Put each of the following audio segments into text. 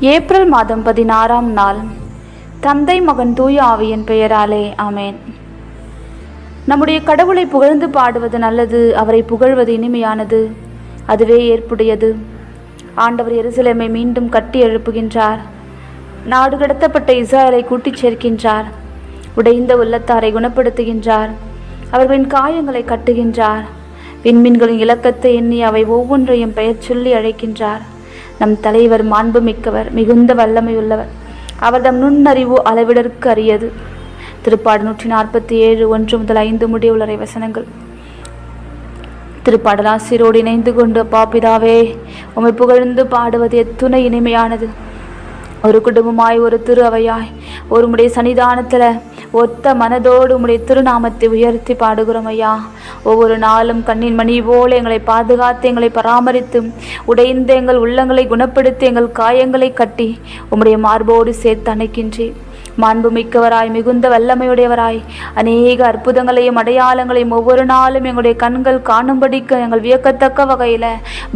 April மாதம் பதினாறாம் நாள். தந்தை மகன் தூய ஆவியின் பெயராலே ஆமேன். நம்முடைய கடவுளை புகழ்ந்து பாடுவது நல்லது அவரை புகழ்வது இனிமையானது அதுவே ஏற்புடையது. ஆண்டவர் எருசலேமை மீண்டும் கட்டி எழுப்புகின்றார். நாடு கடத்தப்பட்ட இஸ்ராயலை கூட்டிச் சேர்க்கின்றார். உடைந்த உள்ளத்தாரை குணப்படுத்துகின்றார். அவர்களின் காயங்களை கட்டுகின்றார். விண்மீன்களின் இலக்கத்தை எண்ணி அவை ஒவ்வொன்றையும் பெயர் சொல்லி அழைக்கின்றார். நம் தலைவர் மாண்புமிக்கவர் மிகுந்த வல்லமையுள்ளவர். அவர்தம் நுண்ணறிவு அளவிடற்கு அரியது. திருப்பாடு நூற்றி நாற்பத்தி ஏழு ஒன்று முதல் ஐந்து முடிவுள்ளரை வசனங்கள். திருப்பாடலாசிரோடு இணைந்து கொண்டு அப்பா பிதாவே உம்மை புகழ்ந்து பாடுவது எத்துணை இனிமையானது. ஒரு குடும்பமாய் ஒரு திரு அவையாய் ஒரு முடைய சன்னிதானத்தில் ஒத்த மனதோடு உம்முடைய திருநாமத்தை உயர்த்தி பாடுகிறோம் ஐயா. ஒவ்வொரு நாளும் கண்ணின் மணி போல எங்களை பாதுகாத்து எங்களை பராமரித்து உடைந்த எங்கள் உள்ளங்களை குணப்படுத்தி எங்கள் காயங்களை கட்டி உம்முடைய மார்போடு சேர்த்து அணைக்கின்றேன். மாண்புமிக்கவராய் மிகுந்த வல்லமையுடையவராய் அநேக அற்புதங்களையும் அடையாளங்களையும் ஒவ்வொரு நாளும் எங்களுடைய கண்கள் காணும்படிக்கு எங்கள் வியக்கத்தக்க வகையில்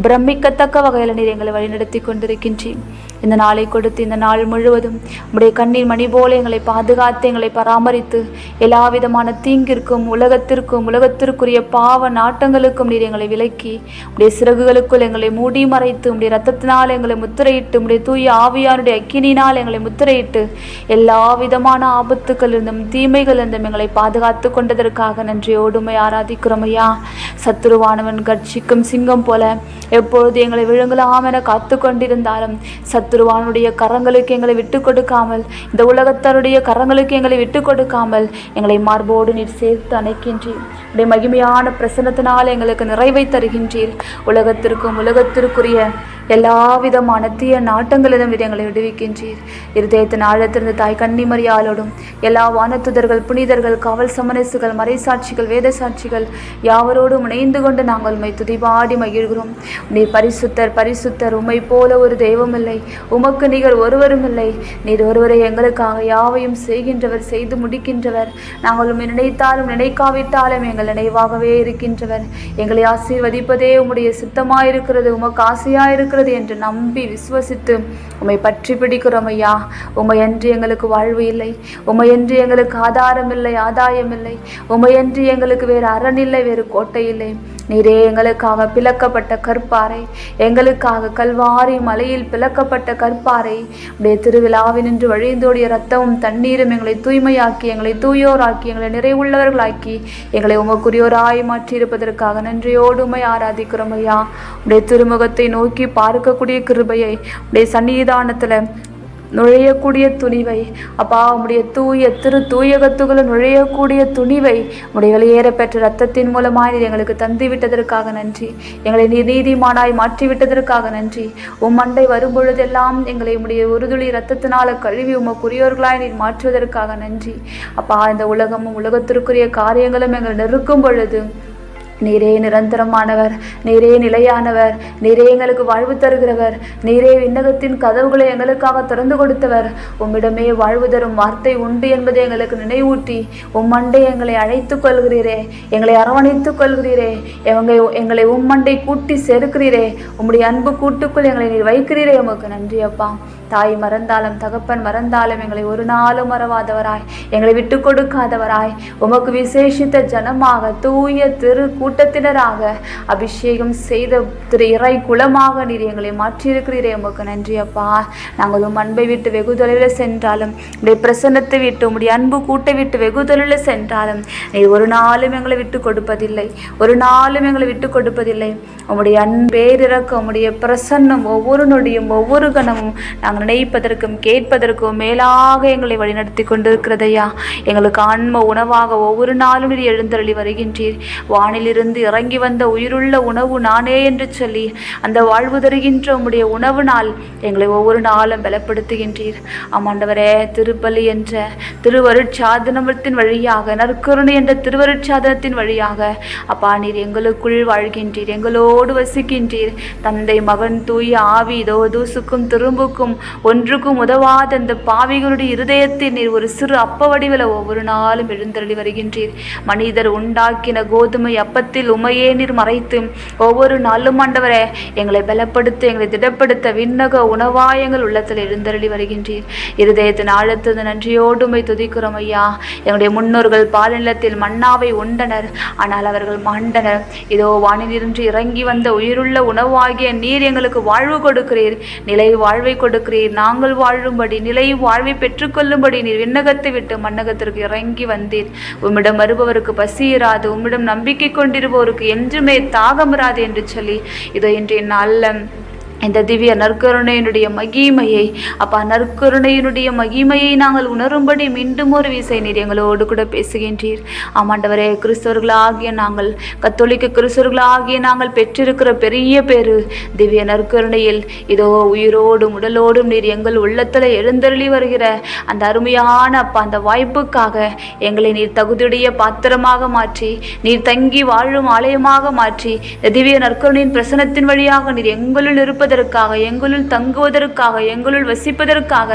பிரமிக்கத்தக்க வகையில் நீர் எங்களை வழிநடத்தி கொண்டிருக்கின்றேன். இந்த நாளை கொடுத்து இந்த நாள் முழுவதும் உடைய கண்ணீர் மணி போல எங்களை பாதுகாத்து எங்களை பராமரித்து எல்லா விதமான தீங்கிற்கும் உலகத்திற்கும் உலகத்திற்குரிய பாவ நாட்டங்களுக்கும் நீர் எங்களை விலக்கி உடைய சிறகுகளுக்குள் எங்களை மூடி மறைத்து உடைய ரத்தத்தினால் எங்களை முத்திரையிட்டு உடைய தூய ஆவியானுடைய அக்கினினால் எங்களை முத்திரையிட்டு எல்லா விதமான ஆபத்துக்கள் இருந்தும் தீமைகள் இருந்தும் எங்களை பாதுகாத்து கொண்டதற்காக நன்றியோடுமை ஆராதிக்கிறோம் ஐயா. சத்துருவானவன் கட்சிக்கும் சிங்கம் போல எப்பொழுது எங்களை விழுங்கலாம் என காத்து கொண்டிருந்தாலும் திருவானுடைய கரங்களுக்கு எங்களை விட்டு கொடுக்காமல் இந்த உலகத்தாருடைய கரங்களுக்கு எங்களை விட்டு கொடுக்காமல் எங்களை மார்போடு நீர் சேர்த்து அணைக்கின்றீர். உடைய மகிமையான பிரசன்னத்தினால் எங்களுக்கு நிறைவை தருகின்றீர். உலகத்திற்கும் உலகத்திற்குரிய எல்லா விதமான தீய நாட்டங்களிலும் இது விடுவிக்கின்றீர். இருதயத்தின் ஆழத்திலிருந்து தாய் கன்னிமரியாலோடும் எல்லா வானத்துதர்கள் புனிதர்கள் காவல் சமரசுகள் மறைசாட்சிகள் வேத சாட்சிகள் யாவரோடும் இணைந்து கொண்டு நாங்கள் உம்மை துதிபாடி மகிழ்கிறோம். நீர் பரிசுத்தர் பரிசுத்தர் உம்மை போல ஒரு தெய்வம் இல்லை உமக்கு நிகர் ஒருவரும் இல்லை. நீர் ஒருவரை எங்களுக்காக யாவையும் செய்கின்றவர் செய்து முடிக்கின்றவர். நாங்கள் உம்மை நினைத்தாலும் நினைக்காவிட்டாலும் எங்கள் நினைவாகவே இருக்கின்றவர். எங்களை ஆசீர்வதிப்பதே உம்முடைய சித்தமாயிருக்கிறது. உமக்கு ஆசையாயிருக்கிறது. என்று நம்பி விசுவசித்து உம்மை பற்றி பிடிக்கிறோம் ஐயா. உமையன்று எங்களுக்கு வாழ்வு இல்லை. உமையன்று எங்களுக்கு ஆதாரம் இல்லை ஆதாயம் இல்லை. உமையன்று எங்களுக்கு வேறு அரண் இல்லை வேறு கோட்டை இல்லை. நீரே எங்களுக்காக பிளக்கப்பட்ட கற்பாறை. எங்களுக்காக கல்வாரி மலையில் பிளக்கப்பட்ட கற்பாறை. உடைய திருவிழாவினின்று வழிந்தோடிய ரத்தமும் தண்ணீரும் எங்களை தூய்மையாக்கி எங்களை தூயோராக்கி எங்களை நிறைவுள்ளவர்களாக்கி எங்களை உமக்குரியோராய் மாற்றியிருப்பதற்காக நன்றியோடு உமை ஆராதிக்கிறோம் ஐயா. உடைய திருமுகத்தை நோக்கி பார்க்கக்கூடிய கிருபையை உடைய சன்னிதானத்தில் நுழையக்கூடிய துணிவை. அப்பா உம்முடைய தூய திரு தூயகத்துக்குள்ள நுழையக்கூடிய துணிவை உடைய வெளியேறப்பெற்ற ரத்தத்தின் மூலமாய் நீர் எங்களுக்கு தந்து விட்டதற்காக நன்றி. எங்களை நீ நீதிமானாய் மாற்றி விட்டதற்காக நன்றி. உம் அண்டை வரும்பொழுதெல்லாம் எங்களை உடைய உறுதுளி ரத்தத்தினால கழுவி உமக்குரியவர்களாய் நீர் மாற்றுவதற்காக நன்றி. அப்பா இந்த உலகமும் உலகத்திற்குரிய காரியங்களும் எங்களை நெருக்கும் பொழுது நீரே நிரந்தரமானவர் நீரே நிலையானவர் நீரே எங்களுக்கு வாழ்வு தருகிறவர் நீரே விண்ணகத்தின் கதவுகளை எங்களுக்காக திறந்து கொடுத்தவர். உம்மிடமே வாழ்வு தரும் வார்த்தை உண்டு என்பதை எங்களுக்கு நினைவூட்டி உம்மண்டை எங்களை அழைத்துக் கொள்கிறீரே எங்களை அரவணைத்துக் கொள்கிறீரே எங்களை எங்களை உம்மண்டை கூட்டி சேர்க்கிறீரே உம்முடைய அன்பு கூட்டுக்குள் எங்களை நீர் வைக்கிறீரே. உமக்கு நன்றி அப்பா. தாய் மறந்தாலும் தகப்பன் மறந்தாலும் எங்களை ஒரு நாளும் மறவாதவராய் எங்களை விட்டு கொடுக்காதவராய் உமக்கு விசேஷித்த ஜனமாக தூய திரு கூட்டத்தினராக அபிஷேகம் செய்த திரு இறை குலமாக நீர் எங்களை மாற்றியிருக்கிறீரே. உமக்கு நன்றி அப்பா. நாங்கள் உம் அன்பை விட்டு வெகு தொலைவில் சென்றாலும் உடைய பிரசன்னத்தை விட்டு உம்முடைய அன்பு கூட்டை விட்டு வெகு தொலைவில் சென்றாலும் நீர் ஒரு நாளும் எங்களை விட்டு கொடுப்பதில்லை. ஒரு நாளும் எங்களை விட்டு கொடுப்பதில்லை. உம்முடைய அன்பேரிறக்கம் உம்முடைய பிரசன்னம் ஒவ்வொரு நொடியும் ஒவ்வொரு கணமும் நாங்கள் நினைப்பதற்கும் கேட்பதற்கும் மேலாக எங்களை வழிநடத்தி கொண்டிருக்கிறதையா? எங்களுக்கு ஆன்ம உணவாக ஒவ்வொரு நாளும் நீர் எழுந்தருளி வருகின்றீர். வானிலிருந்து இறங்கி வந்த உயிருள்ள உணவு நானே என்று சொல்லி அந்த வாழ்வு தருகின்ற உம்முடைய உணவு நாள் எங்களை ஒவ்வொரு நாளும் பலப்படுத்துகின்றீர். ஆமாண்டவரே திருப்பலி என்ற திருவருட்சாதனத்தின் வழியாக நற்கருணை என்ற திருவருட்சாதனத்தின் வழியாக அப்பா நீர் எங்களுக்குள் வாழ்கின்றீர் எங்களோடு வசிக்கின்றீர். தந்தை மகன் தூய ஆவி இதோ தூசுக்கும் திரும்புக்கும் ஒன்றுக்கும் உதவாத அந்த பாவிகளுடைய இருதயத்தில் நீர் ஒரு சிறு அப்ப வடிவில் ஒவ்வொரு நாளும் எழுந்தருளி வருகின்றீர். மனிதர் உண்டாக்கின கோதுமை அப்பத்தில் உமையே நீர் மறைத்து ஒவ்வொரு நாளும் ஆண்டவரே எங்களை பலப்படுத்த எங்களை திடப்படுத்த விண்ணக உணவாயங்கள் உள்ளத்தில் எழுந்தருளி வருகின்றீர். இருதயத்தின் ஆழத்தது நன்றியோடுமை துதிக்கிறோம் ஐயா. எங்களுடைய முன்னோர்கள் பாலினத்தில் மன்னாவை உண்டனர் ஆனால் அவர்கள் மாண்டனர். இதோ வானிலிருந்து இறங்கி வந்த உயிருள்ள உணவாகிய நீர் எங்களுக்கு வாழ்வு கொடுக்கிறீர். நிலை வாழ்வை கொடுக்கிறீர். நாங்கள் வாழும்படி நிலையும் வாழ்வை பெற்றுக்கொள்ளும்படி நீர் விண்ணகத்தை விட்டு மன்னகத்திற்கு இறங்கி வந்தீர். உம்மிடம் வருபவருக்கு பசி இராது உம்மிடம் நம்பிக்கை கொண்டிருப்பவருக்கு என்றுமே தாகமிராது என்று சொல்லி இதோ இன்றைய நல்ல இந்த திவ்ய நற்கருணையினுடைய மகிமையை அப்பா நற்கருணையினுடைய மகிமையை நாங்கள் உணரும்படி மீண்டும் ஒரு விசை நீர் எங்களோடு கூட பேசுகின்றீர். ஆமாண்டவரே கிறிஸ்தவர்களாகிய நாங்கள் கத்தோலிக்க கிறிஸ்தவர்களாகிய நாங்கள் பெற்றிருக்கிற பெரிய பேரு திவ்ய நற்கருணையில் இதோ உயிரோடும் உடலோடும் நீர் எங்கள் உள்ளத்தில் எழுந்தருளி வருகிற அந்த அருமையான அப்பா அந்த வாய்ப்புக்காக எங்களை நீர் தகுதியுடைய பாத்திரமாக மாற்றி நீர் தங்கி வாழும் ஆலயமாக மாற்றி இந்த திவ்ய நற்கருணையின் பிரசனத்தின் வழியாக நீர் எங்களுள் வாழ்வதற்காக எங்களுள் தங்குவதற்காக எங்களுள் வசிப்பதற்காக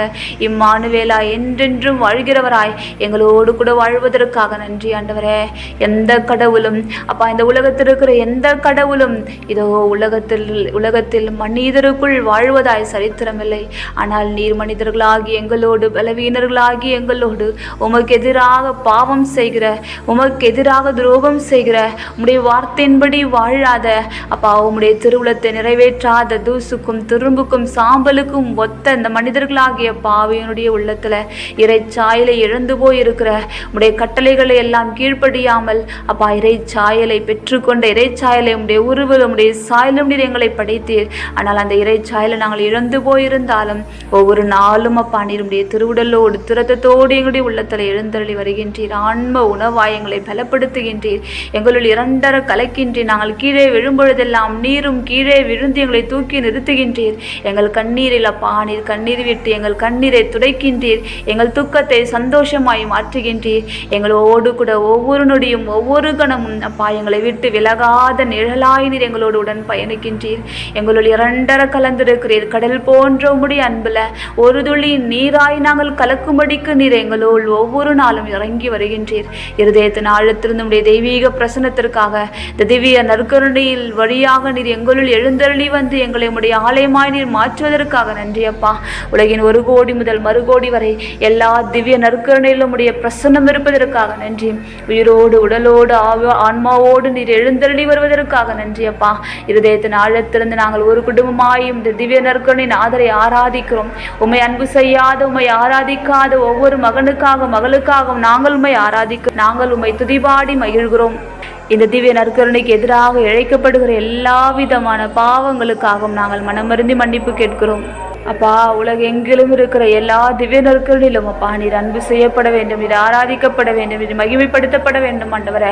இம்மானுவேலா என்றென்றும் வாழ்கிறவராய் எங்களோடு கூட வாழ்வதற்காக நன்றி ஆண்டவரே. எந்த கடவுளும் அப்பா இந்த உலகத்தில் இருக்கிற எந்த கடவுளும் இதோ உலகத்தில் உலகத்தில் மனிதருக்குள் வாழ்வதாய் சரித்திரமில்லை. ஆனால் நீர் மனிதர்களாகி எங்களோடு பலவீனர்களாகி எங்களோடு உமக்கு எதிராக பாவம் செய்கிற உமக்கு எதிராக துரோகம் செய்கிற உம்முடைய வார்த்தையின்படி வாழாத அப்பா உம்முடைய திருவுளத்தை நிறைவேற்றாத தூசுக்கும் துரும்புக்கும் சாம்பலுக்கும் ஒத்த இந்த மனிதர்களாகிய பாவியனுடைய உள்ளத்துல இறைச்சாயலை இழந்து போய் இருக்கிற உடைய கட்டளைகளை எல்லாம் கீழ்ப்படியாமல் அப்பா இறைச்சாயலை பெற்றுக்கொண்ட இறைச்சாயலை உடைய உருவில் உடைய சாயலும் நீர் எங்களை படைத்தீர். ஆனால் அந்த இறைச்சாயலை நாங்கள் இழந்து போயிருந்தாலும் ஒவ்வொரு நாளும் அப்பா நீர் திருவுடலோடு துரத்தத்தோடு எங்களுடைய உள்ளத்தில் எழுந்தருளி வருகின்றீர். ஆன்ம உணவாய் எங்களை பலப்படுத்துகின்றீர். எங்களுள் இரண்டர கலக்கின்றீர் நாங்கள் கீழே விழும்பொழுதெல்லாம் நீரும் கீழே விழுந்து எங்களை தூக்கி நிறுத்துகின்றீர். எங்கள் கண்ணீரில் அப்பா நீர் கண்ணீர் விட்டு எங்கள் கண்ணீரை துடைக்கின்றீர். எங்கள் துக்கத்தை சந்தோஷமாய் மாற்றுகின்றீர். எங்களோடு கூட ஒவ்வொரு நொடியும் ஒவ்வொரு கணமும் அப்பா எங்களை விட்டு விலகாத நிழலாய் நீர் எங்களோடு உடன் பயணிக்கின்றீர். எங்களுள் இரண்டர கலந்திருக்கிறீர். கடல் போன்ற உம்முடைய அன்புல ஒரு துளி நீராய் நாங்கள் கலக்கும்படிக்கு நீர் எங்களோடு ஒவ்வொரு நாளும் இறங்கி வருகின்றீர். இருதயத்தின் ஆழத்திலிருந்து உடைய தெய்வீக பிரசனத்திற்காக இந்த திவ்ய நற்கருணையில் வழியாக நீர் எங்களுள் எழுந்தருளி வந்து எங்களை உம்முடைய ஆலயமாய் நீர் மாற்றுவதற்காக நன்றி அப்பா உலகின் ஒரு கோடி முதல் மறுகோடி வரை எல்லா திவ்ய நற்கருணையிலும் உடைய பிரசன்னம் இருப்பதற்காக நன்றி. உயிரோடு உடலோடு ஆவ ஆன்மாவோடு நீர் எழுந்தருளி வருவதற்காக நன்றி அப்பா இருதயத்தின் ஆழத்திலிருந்து நாங்கள் ஒரு குடும்பமாய் இந்த திவ்ய நற்கருணையின் ஆதரை ஆராதிக்கிறோம். உம்மை அன்பு செய்யாத உம்மை ஆராதிக்காத ஒவ்வொரு மகனுக்காக மகளுக்காகவும் நாங்கள் உம்மை ஆராதிக்க நாங்கள் உம்மை துதிபாடி மகிழ்கிறோம். இந்த திவ்ய நற்கருணைக்கு எதிராக இழைக்கப்படுகிற எல்லா விதமான பாவங்களுக்காகவும் நாங்கள் மனமருந்தி மன்னிப்பு கேட்கிறோம். அப்பா உலகெங்கிலும் இருக்கிற எல்லா திவ்ய நற்கருணிலும் அப்பா நீர் அன்பு செய்யப்பட வேண்டும் நீர் ஆராதிக்கப்பட வேண்டும் நீர் மகிமைப்படுத்தப்பட வேண்டும் ஆண்டவரே.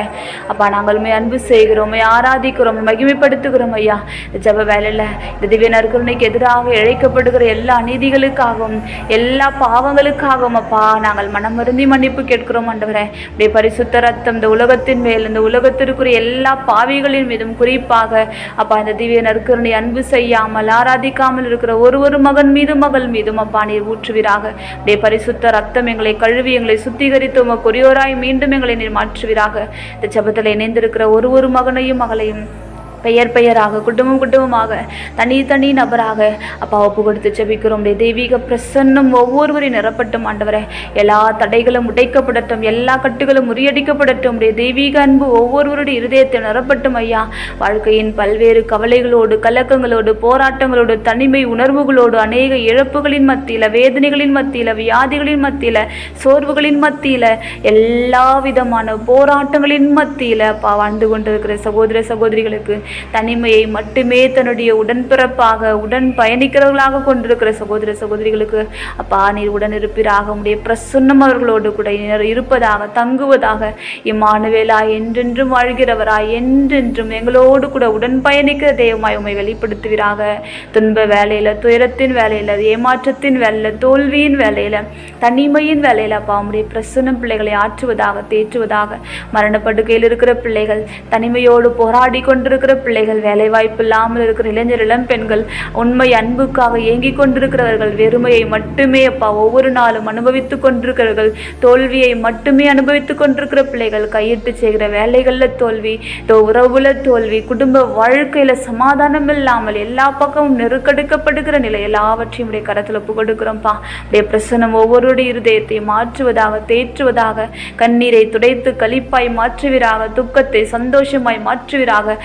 அப்பா நாங்கள் உண்மை அன்பு செய்கிறோம் ஆராதிக்கிறோம் மகிமைப்படுத்துகிறோம் ஐயா. இந்த ஜப வேலையில் இந்த திவ்ய நற்கருணைக்கு எதிராக இழைக்கப்படுகிற எல்லா அநீதிகளுக்காகவும் எல்லா பாவங்களுக்காகவும் அப்பா நாங்கள் மனம் வருந்தி மன்னிப்பு கேட்கிறோம் ஆண்டவரே. உடைய பரிசுத்த ரத்தம் இந்த உலகத்தின் மேல் இந்த உலகத்திற்குரிய எல்லா பாவிகளின் மீதும் குறிப்பாக அப்பா இந்த திவ்ய நற்கருணை அன்பு செய்யாமல் ஆராதிக்காமல் இருக்கிற ஒரு ஒரு மகன் மீதும் மகள் மீதும் அப்பா நீர் ஊற்றுவீராக. டே பரிசுத்த ரத்தம் எங்களை கழுவி எங்களை சுத்திகரித்து உமக்கு ஒரியோராய் மீண்டும் எங்களை நீர் மாற்றுவீராக. இந்த ஜபத்தில் இணைந்திருக்கிற ஒரு ஒரு மகனையும் மகளையும் பெயர் பெயராக குடும்பம் குடும்பமாக தனி தனி நபராக அப்பா ஒப்பு கொடுத்து ஜெபிக்கிறோம். உடைய தெய்வீக பிரசன்னம் ஒவ்வொருவரையும் நிரப்பட்டும் ஆண்டவரே. எல்லா தடைகளும் உடைக்கப்படட்டும் எல்லா கட்டுகளும் முறியடிக்கப்படட்டும். உடைய தெய்வீக அன்பு ஒவ்வொருவருடைய இருதயத்தை நிரப்பட்டும் ஐயா. வாழ்க்கையின் பல்வேறு கவலைகளோடு கலக்கங்களோடு போராட்டங்களோடு தனிமை உணர்வுகளோடு அநேக இழப்புகளின் மத்தியில் வேதனைகளின் மத்தியில் வியாதிகளின் மத்தியில் சோர்வுகளின் மத்தியில் எல்லா விதமான போராட்டங்களின் மத்தியில் அப்பா வாழ்ந்து கொண்டிருக்கிற சகோதர சகோதரிகளுக்கு தனிமையை மட்டுமே தன்னுடைய உடன்பிறப்பாக உடன் பயணிக்கிறவர்களாக கொண்டிருக்கிற சகோதர சகோதரிகளுக்கு அப்பா நீர் உடன் இருப்பீராக உடைய பிரசன்னம் அவர்களோடு கூட இருப்பதாக தங்குவதாக. இம்மானுவேலா என்றென்றும் வாழ்கிறவராய் என்றென்றும் எங்களோடு கூட உடன் பயணிக்கிற தெய்வமாய் உம்மை வெளிப்படுத்துவீராக. துன்ப வேலையில துயரத்தின் வேலையில ஏமாற்றத்தின் வேலையில தோல்வியின் வேலையில தனிமையின் வேலையில அப்பா உடைய பிரசன்னம் பிள்ளைகளை ஆற்றுவதாக தேற்றுவதாக. மரணப்படுக்கையில் இருக்கிற பிள்ளைகள் தனிமையோடு போராடி கொண்டிருக்கிற பிள்ளைகள் வேலைவாய்ப்பு இல்லாமல் இருக்கிற இளைஞர் இளம் பெண்கள் உண்மை அன்புக்காக ஏங்கிக் கொண்டிருக்கிறவர்கள் வெறுமையை மட்டுமே அப்பா ஒவ்வொரு நாளும் அனுபவித்துக் கொண்டிருக்கிறவர்கள் தோல்வியை மட்டுமே அனுபவித்துக் கொண்டிருக்கிற பிள்ளைகள் கையிட்டு செய்கிற வேலைகளில் தோல்வி உறவுல தோல்வி குடும்ப வாழ்க்கையில் சமாதானம் இல்லாமல் எல்லா பக்கமும் நெருக்கெடுக்கப்படுகிற நிலை எல்லாவற்றையும் உடைய கரத்தில் ஒப்பு கொடுக்கிறோம்ப்பா உடைய பிரசனம் ஒவ்வொருடைய இருதயத்தை மாற்றுவதாக தேற்றுவதாக கண்ணீரை துடைத்து களிப்பாய் மாற்றுவீராக துக்கத்தை சந்தோஷமாய் மாற்றுவீராக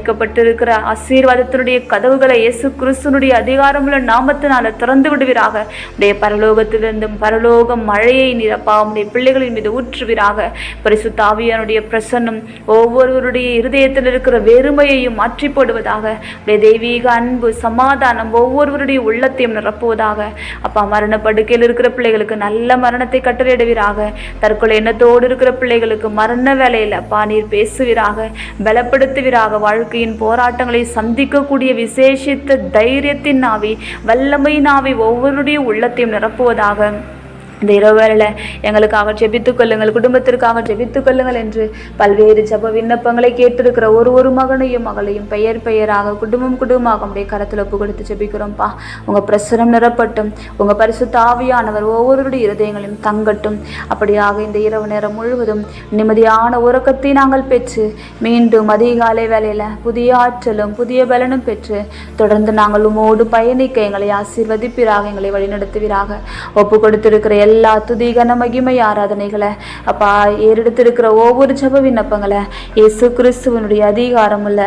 அடைக்கப்பட்டிருக்கிற ஆசீர்வாதத்தினுடைய கதவுகளை இயேசு கிறிஸ்துனுடைய அதிகாரமுள்ள நாமத்தினால திறந்து விடுவீராக. உடைய பரலோகத்திலிருந்தும் பரலோக மழையை நிரப்பா உடைய பிள்ளைகளின் மீது ஊற்றுவீராக. பரிசுத்தாவியனுடைய பிரசன்னம் ஒவ்வொருவருடைய இருதயத்தில் இருக்கிற வெறுமையையும் மாற்றி போடுவதாக. உடைய தெய்வீக அன்பு சமாதானம் ஒவ்வொருவருடைய உள்ளத்தையும் நிரப்புவதாக. அப்பா மரண படுக்கையில் இருக்கிற பிள்ளைகளுக்கு நல்ல மரணத்தை கட்டளையிடுவீராக. தற்கொலை எண்ணத்தோடு இருக்கிற பிள்ளைகளுக்கு மரண வேலையில் அப்பா நீர் பேசுவீராக. பலப்படுத்துவீராக வாழ்க்கையின் போராட்டங்களை சந்திக்கக்கூடிய விசேஷித்த தைரியத்தின் ஆவி வல்லமையின் ஆவி ஒவ்வொருடைய உள்ளத்தையும் நிரப்புவதாக இந்த இரவு வேளையில் எங்களுக்காக ஜெபித்துக் கொள்ளுங்கள் குடும்பத்திற்காக ஜெபித்துக் கொள்ளுங்கள் என்று பல்வேறு ஜப விண்ணப்பங்களை கேட்டிருக்கிற ஒரு ஒரு மகனையும் மகளையும் பெயர் பெயராக குடும்பம் குடும்பமாக உடைய கரத்தில் ஒப்பு கொடுத்து ஜெபிக்கிறோம்ப்பா. உங்கள் பிரசுரம் நிறப்பட்டும் உங்கள் பரிசு தாவியானவர் ஒவ்வொருடைய இருதயங்களையும் தங்கட்டும். அப்படியாக இந்த இரவு நேரம் முழுவதும் நிம்மதியான உறக்கத்தை நாங்கள் பெற்று மீண்டும் அதிகாலை வேலையில் புதிய ஆற்றலும் புதிய பலனும் பெற்று தொடர்ந்து நாங்கள் உமோடு பயணிக்க எங்களை ஆசீர்வதிப்பீராக எங்களை வழிநடத்துவீராக. ஒப்பு கொடுத்திருக்கிற எல்லா துதிகன மகிமை ஆராதனைகளை. அப்பா ஏறெடுத்திருக்கிற ஒவ்வொரு ஜப விண்ணப்பங்களை இயேசு கிறிஸ்துவனுடைய அதிகாரமுள்ள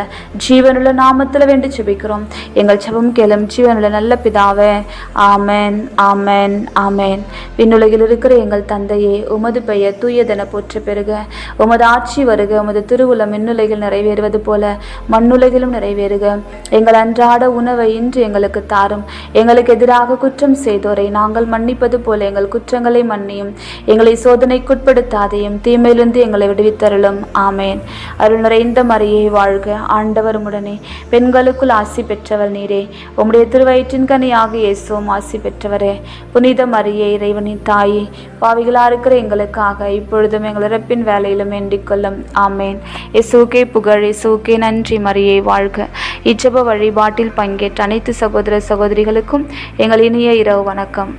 ஜீவனுள்ள நாமத்தில் வேண்டி ஜெபிக்கிறோம். எங்கள் ஜபம் கேளும் ஜீவனுள்ள நல்ல பிதாவே ஆமேன் ஆமேன் ஆமேன். விண்ணுலகில் இருக்கிற எங்கள் தந்தையே உமது பெயர் தூயதென போற்ற பெறுக உமது ஆட்சி வருக உமது திருவுளம் மின்னுலகில் நிறைவேறுவது போல மண்ணுலகிலும் நிறைவேறுக. எங்கள் அன்றாட உணவை இன்று எங்களுக்கு தாரும். எங்களுக்கு எதிராக குற்றம் செய்தோரை நாங்கள் மன்னிப்பது போல எங்கள் குற்றம் குற்றங்களை மன்னியும். எங்களை சோதனைக்குட்படுத்தாதையும் தீமையிலிருந்து எங்களை விடுவித்தருளும். ஆமேன். அருள் நிறைந்த மரியை வாழ்க ஆண்டவர் உடனே பெண்களுக்குள் ஆசி பெற்றவர் நீரே. உம்முடைய திருவயிற்றின் கனியாக இயேசுவும் ஆசி பெற்றவரே. புனித மரியே இறைவனின் தாயே. பாவிகளா இருக்கிற எங்களுக்காக இப்பொழுதும் எங்கள் இறப்பின் வேலையிலும் வேண்டிக்கொள்ளும் ஆமேன். இயேசுக்கே புகழ் இயேசுக்கே நன்றி மரியை வாழ்க. இச்சப வழிபாட்டில் பங்கேற்ற அனைத்து சகோதர சகோதரிகளுக்கும் எங்கள் இனிய இரவு வணக்கம்.